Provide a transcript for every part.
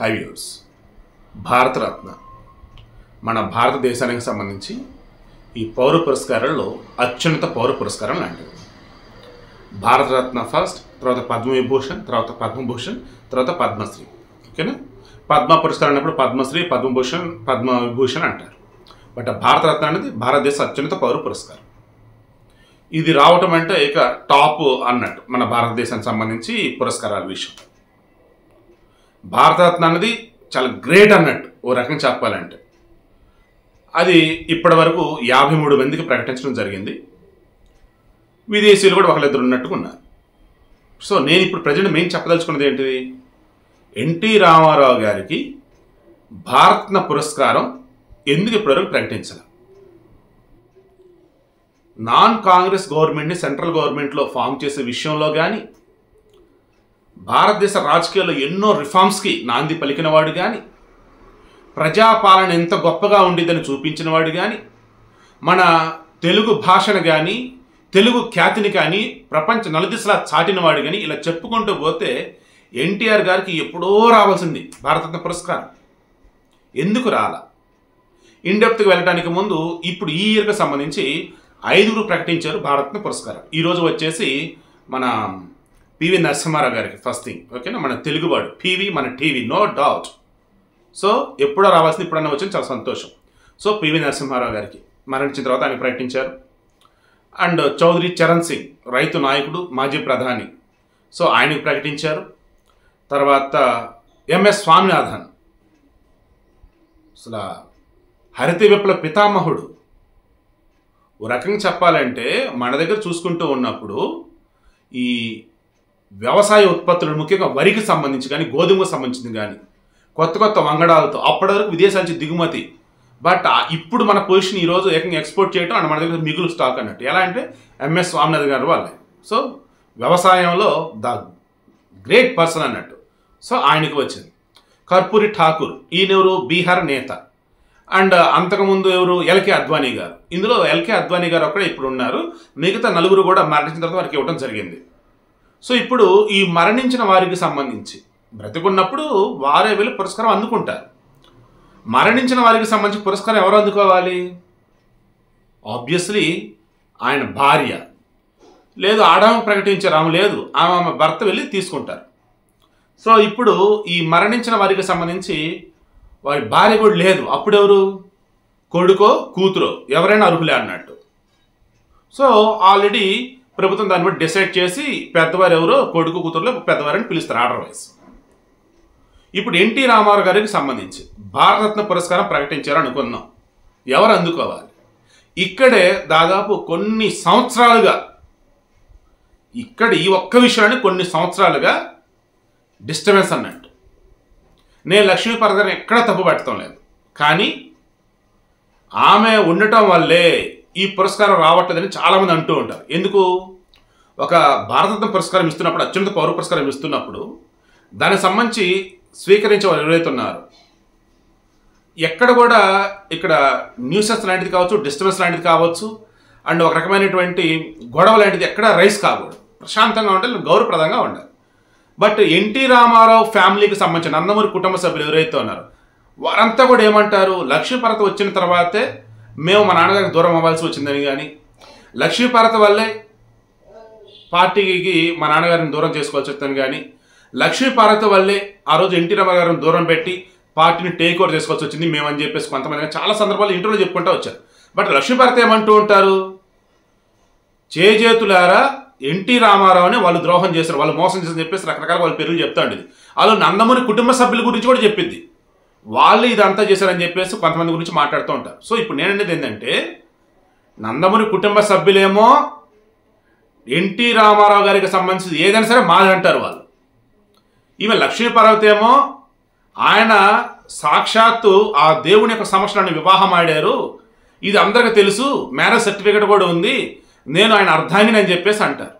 High viewers Bharat Ratna. మన భారతదేశానికి సంబంధించి ఈ పౌర పురస్కారాల్లో అత్యున్నత పౌర పురస్కారం లాంటిది. భారతరత్న ఫస్ట్ తర్వాత పద్మవిభూషణ్ తర్వాత పద్మభూషణ్ తర్వాత పద్మశ్రీ. ఓకేనా? పద్మ పురస్కారం అన్నప్పుడు పద్మశ్రీ పద్మభూషణ్ పద్మవిభూషణ్ అంటారు. బట్ భారతరత్న అనేది భారతదేశ అత్యున్నత పౌర పురస్కారం. ఇది రావటం అంటే ఇక టాప్ అన్నట్టు మన భారతదేశానికి సంబంధించి పురస్కారాల విషయం. భారతరత్న అన్నది చాలా గ్రేట్ అన్నట్టు ఓ రకంగా చెప్పాలంటే. అది ఇప్పటి వరకు యాభై మూడు మందికి ప్రకటించడం జరిగింది. విదేశీయులు కూడా ఒకళ్ళిద్దరు ఉన్నట్టుగా ఉన్నారు. సో నేను ఇప్పుడు ప్రజెంట్ మెయిన్ చెప్పదలుచుకున్నది ఏంటిది? ఎన్టీ రామారావు గారికి భారత్న పురస్కారం ఎందుకు ఇప్పటివరకు ప్రకటించాలి? నాన్ కాంగ్రెస్ గవర్నమెంట్ని సెంట్రల్ గవర్నమెంట్లో ఫామ్ చేసే విషయంలో కానీ భారతదేశ రాజకీయాల్లో ఎన్నో రిఫార్మ్స్కి నాంది పలికినవాడు కానీ ప్రజాపాలన ఎంత గొప్పగా ఉండిందని చూపించినవాడు కానీ మన తెలుగు భాషను కానీ తెలుగు ఖ్యాతిని కానీ ప్రపంచ నలుదిశలా చాటినవాడు కానీ ఇలా చెప్పుకుంటూ పోతే ఎన్టీఆర్ గారికి ఎప్పుడో రావాల్సింది భారతరత్న పురస్కారం. ఎందుకు రాలా? ఇండెప్త్కి వెళ్ళడానికి ముందు ఇప్పుడు ఈ ఇయర్కి సంబంధించి ఐదుగురు ప్రకటించారు భారత్న పురస్కారం. ఈరోజు వచ్చేసి మన పివి నరసింహారావు గారికి ఫస్ట్ థింగ్ ఓకేనా మన తెలుగువాడు పివి మన టీవీ నో డౌట్ సో ఎప్పుడో రావాల్సింది ఇప్పుడన్నా వచ్చింది చాలా సంతోషం. సో పివి నరసింహారావు గారికి మరణించిన తర్వాత ఆయన ప్రకటించారు. అండ్ చౌదరి చరణ్ సింగ్ రైతు నాయకుడు మాజీ ప్రధాని. సో ఆయనకు ప్రకటించారు. తర్వాత ఎంఎస్ స్వామినాథన్ అసలు హరిత విప్లవ పితామహుడు. ఓ రకంగా చెప్పాలంటే మన దగ్గర చూసుకుంటూ ఉన్నప్పుడు ఈ వ్యవసాయ ఉత్పత్తులు ముఖ్యంగా వరికి సంబంధించి కానీ గోధుమకు సంబంధించింది కానీ కొత్త కొత్త వంగడాలతో అప్పటి వరకు విదేశాల నుంచి దిగుమతి. బట్ ఇప్పుడు మన పొజిషన్ ఈరోజు ఏకంగా ఎక్స్పోర్ట్ చేయడం అండ్ మన దగ్గర మిగులు స్టాక్ అన్నట్టు. ఎలా అంటే ఎంఎస్ స్వామినాథ్ గారు వాళ్ళే. సో వ్యవసాయంలో ద గ్రేట్ పర్సన్ అన్నట్టు. సో ఆయనకి వచ్చింది. కర్పూరి ఠాకూర్ ఈయనెవరు? బీహార్ నేత. అండ్ అంతకుముందు ఎవరు? ఎల్కే అద్వానీ గారు. ఇందులో ఎల్కే అద్వానీ గారు ఒక్కడే ఇప్పుడు ఉన్నారు మిగతా నలుగురు కూడా మరణించిన తర్వాత వారికి ఇవ్వడం జరిగింది. సో ఇప్పుడు ఈ మరణించిన వారికి సంబంధించి బ్రతికున్నప్పుడు వారే వెళ్ళి పురస్కారం అందుకుంటారు. మరణించిన వారికి సంబంధించి పురస్కారం ఎవరు అందుకోవాలి? ఆబ్వియస్లీ ఆయన భార్య. లేదు ఆడామ ప్రకటించారు ఆమె లేదు. ఆమె ఆమె భర్త వెళ్ళి తీసుకుంటారు. సో ఇప్పుడు ఈ మరణించిన వారికి సంబంధించి వారి భార్య కూడా లేదు. అప్పుడెవరు? కొడుకో కూతురో. ఎవరైనా అర్హులే అన్నట్టు. సో ఆల్రెడీ ప్రభుత్వం దాన్ని బట్టి డిసైడ్ చేసి పెద్దవారు ఎవరో కొడుకు కూతురులో పెద్దవారని పిలుస్తారు ఆర్డర్ వైజ్. ఇప్పుడు ఎన్టీ రామారావు గారికి సంబంధించి భారతరత్న పురస్కారం ప్రకటించారు అనుకున్నాం. ఎవరు అందుకోవాలి? ఇక్కడే దాదాపు కొన్ని సంవత్సరాలుగా ఇక్కడ ఈ ఒక్క విషయాన్ని కొన్ని సంవత్సరాలుగా డిస్టర్బెన్స్ అన్నట్టు. నేను లక్ష్మీపర గారిని ఎక్కడా తప్పు పెట్టడం లేదు. కానీ ఆమె ఉండటం వల్లే ఈ పురస్కారం రావట్లేదని చాలామంది అంటూ ఉంటారు. ఎందుకు? ఒక భారతరత్న పురస్కారం ఇస్తున్నప్పుడు అత్యున్నత పౌర పురస్కారం ఇస్తున్నప్పుడు దానికి సంబంధించి స్వీకరించే వాళ్ళు ఎవరైతే ఉన్నారు ఎక్కడ కూడా ఇక్కడ న్యూసెస్ లాంటిది కావచ్చు డిస్టర్బెన్స్ లాంటిది కావచ్చు అండ్ ఒక రకమైనటువంటి గొడవ లాంటిది ఎక్కడ రైస్ కాకూడదు. ప్రశాంతంగా ఉండాలి గౌరవప్రదంగా ఉండాలి. బట్ ఎన్టీ రామారావు ఫ్యామిలీకి సంబంధించిన నందమూరి కుటుంబ సభ్యులు ఎవరైతే ఉన్నారో వారంతా కూడా ఏమంటారు? లక్ష్మీపరత వచ్చిన తర్వాతే మేము మా నాన్నగారికి దూరం అవ్వాల్సి వచ్చిందని కానీ లక్ష్మీపరత వల్లే పార్టీకి మా నాన్నగారిని దూరం చేసుకోవాల్సి వచ్చిందని కానీ లక్ష్మీపార్వతి వల్లే ఆ రోజు ఎన్టీ రామారావు దూరం పెట్టి పార్టీని టేక్ ఓవర్ చేసుకోవాల్సి వచ్చింది మేమని చెప్పేసి కొంతమంది చాలా సందర్భాలు ఇంటర్వ్యూలో చెప్పుకుంటూ వచ్చారు. బట్ లక్ష్మీపార్వతి ఏమంటూ ఉంటారు? చేజేతులారా ఎన్టీ రామారావుని వాళ్ళు ద్రోహం చేశారు వాళ్ళు మోసం చేశారని చెప్పేసి రకరకాల వాళ్ళ పేర్లు చెప్తా ఉండేది. వాళ్ళు నందమూరి కుటుంబ సభ్యుల గురించి కూడా చెప్పింది వాళ్ళు ఇదంతా చేశారని చెప్పేసి కొంతమంది గురించి మాట్లాడుతూ ఉంటారు. సో ఇప్పుడు నేననేది ఏంటంటే నందమూరి కుటుంబ సభ్యులేమో ఎన్టీ రామారావు గారికి సంబంధించి ఏదైనా సరే మాది అంటారు వాళ్ళు. ఈమె లక్ష్మీపార్వతి ఏమో ఆయన సాక్షాత్తు ఆ దేవుని యొక్క సమస్యలను వివాహం ఆడారు. ఇది అందరికీ తెలుసు మ్యారేజ్ సర్టిఫికేట్ కూడా ఉంది నేను ఆయన అర్ధాంగిని అని చెప్పేసి అంటారు.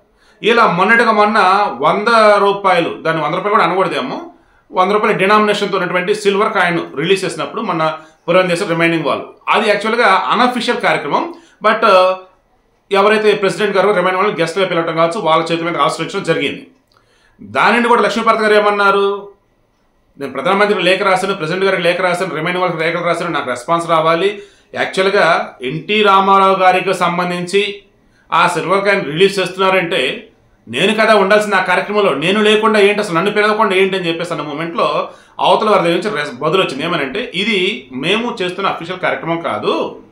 ఇలా మొన్నటిగా మొన్న వంద రూపాయలు దాన్ని వంద రూపాయలు కూడా అనకూడదేమో. వంద రూపాయల డినామినేషన్తో ఉన్నటువంటి సిల్వర్ కాయిన్ రిలీజ్ చేసినప్పుడు మన పురంధేశ్వర రిమైనింగ్ వాళ్ళు అది యాక్చువల్గా అన్అఫిషియల్ కార్యక్రమం బట్ uh, ఎవరైతే ప్రెసిడెంట్ గారు రిమైనింగ్ వాళ్ళు గెస్ట్గా పిలవటం కావచ్చు వాళ్ళ చేతి మీద ఆశ్రయించడం జరిగింది. దానిని కూడా లక్ష్మీపార్త గారు ఏమన్నారు? నేను ప్రధానమంత్రి లేఖ రాశాను ప్రెసిడెంట్ గారికి లేఖ రాశాను రిమైనింగ్ వాళ్ళకి లేఖలు రాశాను నాకు రెస్పాన్స్ రావాలి. యాక్చువల్గా ఎన్టీ రామారావు గారికి సంబంధించి ఆ సిల్వర్ కాయిన్ రిలీజ్ చేస్తున్నారంటే నేను కదా ఉండాల్సిన ఆ కార్యక్రమంలో. నేను లేకుండా ఏంటి అసలు? నన్ను పిలవకుండా ఏంటి అని చెప్పేసి అన్న మూమెంట్లో అవతల వారి దగ్గర నుంచి రెస్- బదులు వచ్చింది. ఏమనంటే ఇది మేము చేస్తున్న అఫీషియల్ కార్యక్రమం కాదు.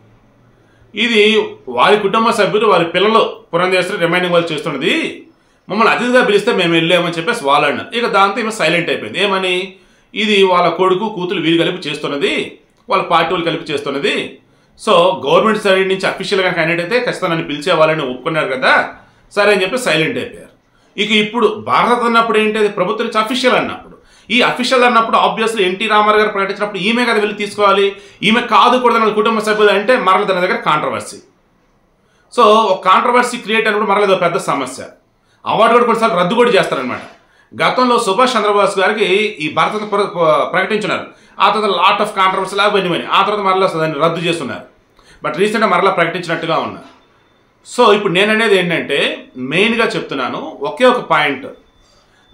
ఇది వారి కుటుంబ సభ్యులు వారి పిల్లలు పురంధేశ్వరి రిమైండింగ్ వాళ్ళు చేస్తున్నది. మమ్మల్ని అతిథిగా పిలిస్తే మేము వెళ్ళామని చెప్పేసి వాళ్ళు అన్నారు. ఇక దాంతో ఈమె సైలెంట్ అయిపోయింది. ఏమని? ఇది వాళ్ళ కొడుకు కూతురు వీరు కలిపి చేస్తున్నది. వాళ్ళ పార్టీ వాళ్ళు కలిపి చేస్తున్నది. సో గవర్నమెంట్ సైడ్ నుంచి అఫీషియల్గా క్యాండిడేట్ అయితే ఖచ్చితంగా నన్ను పిలిచే వాళ్ళని ఒప్పుకున్నారు కదా. సరే అని చెప్పి సైలెంట్ అయిపోయారు. ఇక ఇప్పుడు భారత్ అన్నప్పుడు ఏంటి? అది ప్రభుత్వం నుంచి అఫీషియల్ అన్నప్పుడు. ఈ అఫీషియల్ అన్నప్పుడు ఆబ్వియస్లీ ఎన్టీ రామారావు గారు ప్రకటించినప్పుడు ఈమె కదా వెళ్ళి తీసుకోవాలి. ఈమె కాదు కూడా వాళ్ళ కుటుంబ సభ్యులు అంటే మరల దాని దగ్గర కాంట్రవర్సీ సో ఒక కాంట్రవర్సీ క్రియేట్ అయినప్పుడు మరల పెద్ద సమస్య. అవార్డు కూడా కొన్నిసార్లు రద్దు కూడా చేస్తారనమాట గతంలో సుభాష్ చంద్రబోస్ గారికి ఈ భారత ప్ర- ప్రకటించున్నారు. ఆ తర్వాత లాట్ ఆఫ్ కాంట్రవర్సీ లాగా వెళ్ళిపోయి ఆ తర్వాత మరలా దాన్ని రద్దు చేస్తున్నారు. బట్ రీసెంట్గా మరలా ప్రకటించినట్టుగా ఉన్నారు. సో ఇప్పుడు నేను అనేది ఏంటంటే మెయిన్గా చెప్తున్నాను ఒకే ఒక పాయింట్.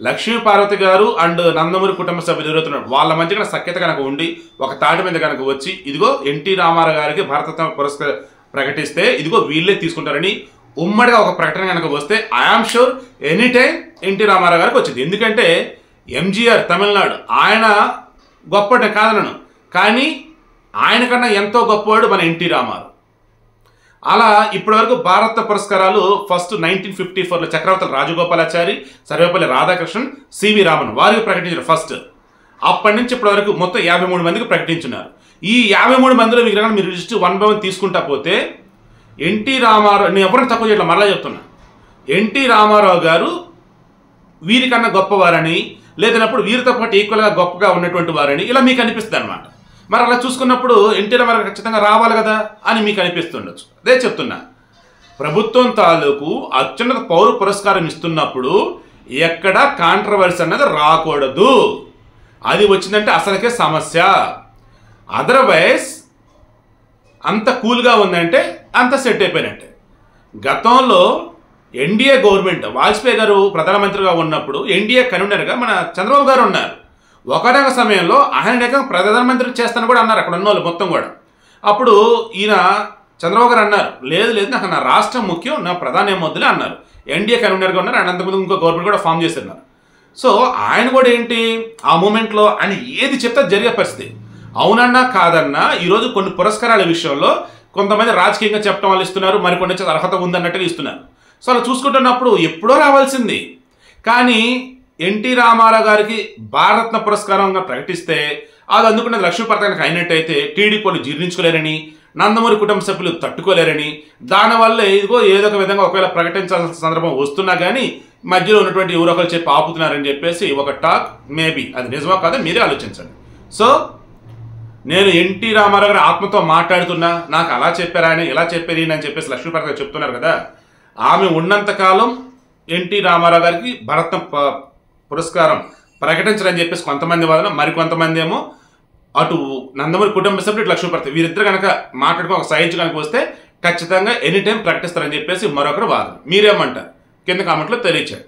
లక్ష్మీ పార్వతి గారు అండ్ నందమూరి కుటుంబ సభ్యులు జరుగుతున్నారు వాళ్ళ మధ్య కనుక సఖ్యత కనుక ఉండి ఒక తాటి మీద కనుక వచ్చి ఇదిగో ఎన్టీ రామారావు గారికి భారతరత్న పురస్కార ప్రకటిస్తే ఇదిగో వీళ్ళే తీసుకుంటారని ఉమ్మడిగా ఒక ప్రకటన కనుక వస్తే I am sure any time NT Rama Rao గారికి వచ్చింది. ఎందుకంటే ఎంజీఆర్ తమిళనాడు ఆయన గొప్పటి కాదనను. కానీ ఆయన కన్నా ఎంతో గొప్పవాడు మన ఎన్టీ రామారావు. అలా ఇప్పటివరకు భారత పురస్కారాలు ఫస్ట్ నైన్టీన్ ఫిఫ్టీ ఫోర్లో చక్రవర్తుల రాజగోపాలాచారి సర్వేపల్లి రాధాకృష్ణన్ సివి రామన్ వారికి ప్రకటించారు ఫస్ట్. అప్పటి నుంచి ఇప్పటివరకు మొత్తం యాభై మూడు మందికి ప్రకటించున్నారు ఈ యాభై మూడు మందిలో మీకు మీరు లిస్ట్ వన్ బై వన్ తీసుకుంటా పోతే ఎన్టీ రామారావు నేను ఎవరిని తక్కువ చేయట్లేదు మరలా చెప్తున్నా. ఎన్టీ రామారావు గారు వీరికన్నా గొప్పవారని లేదన్నప్పుడు వీరితో పాటు ఈక్వల్గా గొప్పగా ఉన్నటువంటి వారని ఇలా మీకు అనిపిస్తుంది అనమాట మరి అలా చూసుకున్నప్పుడు ఎన్టీఆర్ మరి ఖచ్చితంగా రావాలి కదా అని మీకు అనిపిస్తుండొచ్చు. అదే చెప్తున్నా. ప్రభుత్వం తాలూకు అత్యున్నత పౌర పురస్కారం ఇస్తున్నప్పుడు ఎక్కడ కాంట్రవర్సీ అన్నది రాకూడదు. అది వచ్చిందంటే అసలుకే సమస్య. అదర్వైజ్ అంత కూల్గా ఉందంటే అంత సెట్ అయిపోయినట్టే. గతంలో ఎన్డీఏ గవర్నమెంట్ వాజ్పేయి గారు ప్రధానమంత్రిగా ఉన్నప్పుడు ఎన్డీఏ కన్వీనర్గా మన చంద్రబాబు గారు ఉన్నారు. ఒకనొక సమయంలో ఆయన ఏకంగా ప్రధానమంత్రి చేస్తాను కూడా అన్నారు అక్కడ ఉన్న వాళ్ళు మొత్తం కూడా. అప్పుడు ఈయన చంద్రబాబు గారు అన్నారు లేదు లేదు నాకు నా రాష్ట్రం ముఖ్యం నా ప్రధాని ఏం అన్నారు. ఎన్డీఏ కన్వీనర్గా ఉన్నారు ఆయన అంతకుముందు ఇంకో గవర్నమెంట్ కూడా ఫామ్ చేస్తున్నారు సో ఆయన కూడా ఏంటి ఆ మూమెంట్లో ఆయన ఏది చెప్తే జరిగే పరిస్థితి. అవునన్నా కాదన్నా ఈరోజు కొన్ని పురస్కారాల విషయంలో కొంతమంది రాజకీయంగా చెప్పడం వాళ్ళు ఇస్తున్నారు మరికొన్ని అర్హత ఉందన్నట్టుగా ఇస్తున్నారు. సో అలా చూసుకుంటున్నప్పుడు ఎప్పుడో రావాల్సింది. కానీ ఎన్టీ రామారావు గారికి భారత్న పురస్కారంగా ప్రకటిస్తే అది అందుకున్న లక్ష్మీ పథకానికి అయినట్టయితే టీడీపీ వాళ్ళు జీర్ణించుకోలేరని నందమూరి కుటుంబ సభ్యులు తట్టుకోలేరని దానివల్ల ఇదిగో ఏదో ఒక విధంగా ఒకవేళ ప్రకటించాల్సిన సందర్భం వస్తున్నా కానీ మధ్యలో ఉన్నటువంటి ఎవరో ఒకరు చెప్పి ఆపుతున్నారని చెప్పేసి ఒక టాక్ మేబీ అది నిజమా కాదో మీరే ఆలోచించండి. సో నేను ఎన్టీ రామారావు గారి ఆత్మతో మాట్లాడుతున్నా నాకు అలా చెప్పారా ఆయన ఇలా చెప్పారు అని చెప్పేసి లక్ష్మీపతి గారు చెప్తున్నారు కదా ఆమె ఉన్నంతకాలం ఎన్టీ రామారావు గారికి భరతం ప- పురస్కారం ప్రకటించరని చెప్పేసి కొంతమంది వాదన మరికొంతమంది ఏమో అటు నందమూరి కుటుంబ సభ్యులు లక్ష్మీపతి వీరిద్దరు కనుక మాట్లాడుకుని ఒక సైజ్ కనుక వస్తే ఖచ్చితంగా ఎనీ టైం ప్రకటిస్తారని చెప్పేసి మరొకరు వాదన. మీరేమంటారు? కింద కామెంట్లో తెలియచేయండి.